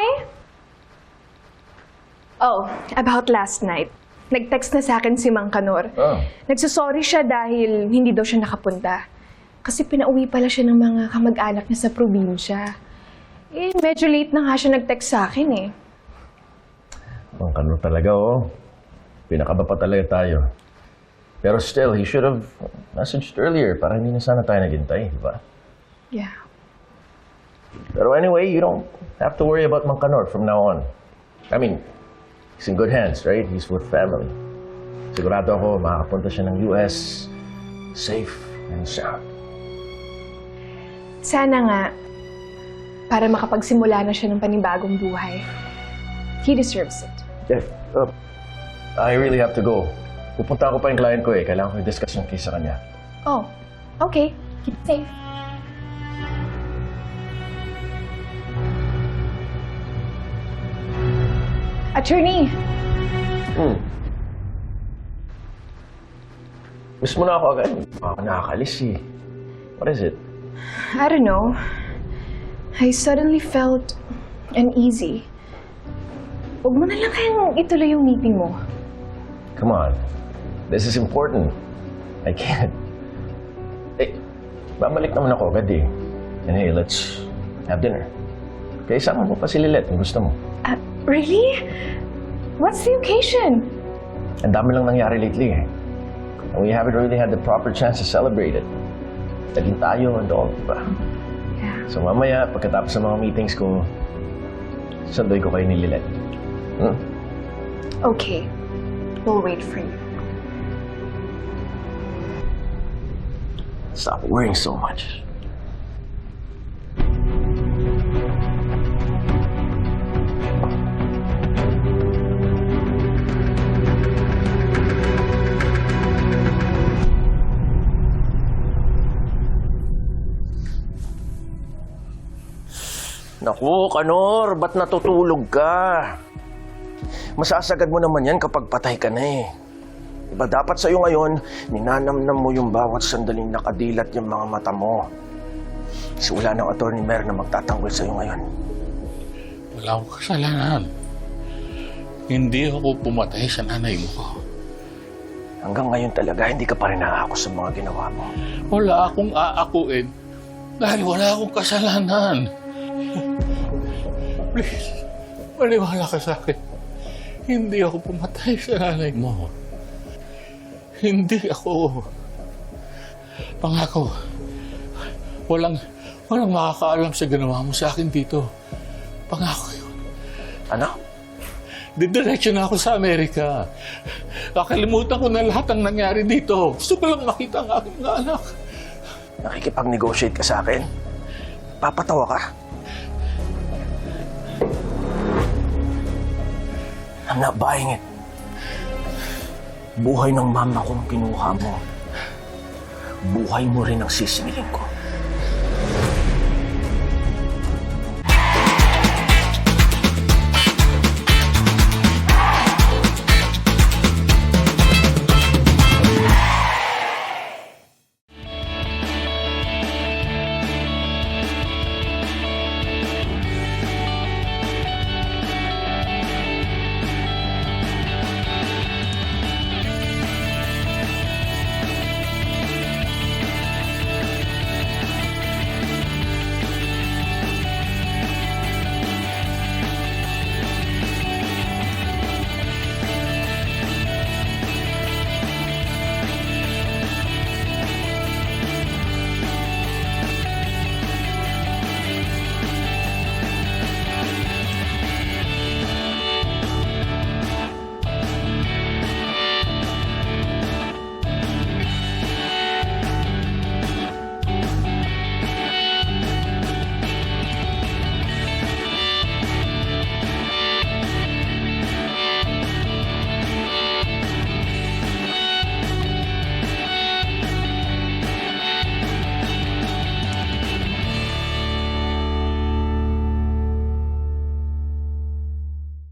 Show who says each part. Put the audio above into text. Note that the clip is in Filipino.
Speaker 1: Hi! Oh, about last night. Nag-text na sa akin si Mang Kanor.
Speaker 2: Oh.
Speaker 1: Nagsasorry siya dahil hindi daw siya nakapunta. Kasi pinauwi pala siya ng mga kamag-anak niya sa probinsya. Eh, medyo late na nga siya nag-text sa akin eh.
Speaker 2: Ang kano talaga, oh. Pinakaba pa talaga tayo. Pero still, he should have messaged earlier para hindi na sana tayo naghintay, di ba?
Speaker 1: Yeah.
Speaker 2: Pero anyway, you don't have to worry about Mangkanor from now on. I mean, he's in good hands, right? He's with family. Sigurado ako, makakapunta siya ng US safe and sound.
Speaker 1: Sana nga, para makapagsimula na siya ng panibagong buhay. He deserves it.
Speaker 2: Jeff, uh, I really have to go. Pupunta ako pa yung client ko eh. Kailangan ko i-discuss yung case sa kanya.
Speaker 1: Oh, okay. Keep safe. Attorney,
Speaker 2: Hmm. Miss mo na ako agad. Ako nakakalis eh. What is it?
Speaker 1: I don't know. I suddenly felt uneasy. Huwag mo na lang kayang ituloy yung meeting mo.
Speaker 2: Come on. This is important. I can't. Eh, babalik naman ako agad eh. And hey, let's have dinner. Okay, sama mo pa si Lilet kung gusto mo.
Speaker 1: Really? What's the occasion?
Speaker 2: Ang dami lang nangyari lately eh. And we haven't really had the proper chance to celebrate it. Naging tayo and all, di ba?
Speaker 1: Yeah.
Speaker 2: So mamaya, pagkatapos ng mga meetings ko, sundoy ko kayo ni Lilet. Hmm?
Speaker 1: Okay. We'll wait for you.
Speaker 2: Stop worrying so much. Naku, Kanor, ba't natutulog ka? Masasagad mo naman yan kapag patay ka na eh. Diba dapat sa'yo ngayon, ninanamnam mo yung bawat sandaling nakadilat yung mga mata mo. Kasi wala ng attorney mayor na magtatanggol sa'yo ngayon.
Speaker 3: Wala akong kasalanan. Hindi ako pumatay sa nanay mo.
Speaker 2: Hanggang ngayon talaga, hindi ka pa rin naako sa mga ginawa mo.
Speaker 3: Wala akong aakuin dahil wala akong kasalanan. Please, maniwala ka sa akin. Hindi ako pumatay sa nanay mo. Hindi ako. Pangako, walang, walang makakaalam sa ginawa mo sa akin dito. Pangako yun.
Speaker 2: Ano?
Speaker 3: Didiretso na ako sa Amerika. Kakalimutan ko na lahat ng nangyari dito. Gusto ko lang makita ang aking anak.
Speaker 2: Nakikipag-negotiate ka sa akin? Papatawa ka? I'm not buying it. Buhay ng mama kong kinuha mo. Buhay mo rin ang sisingilin ko.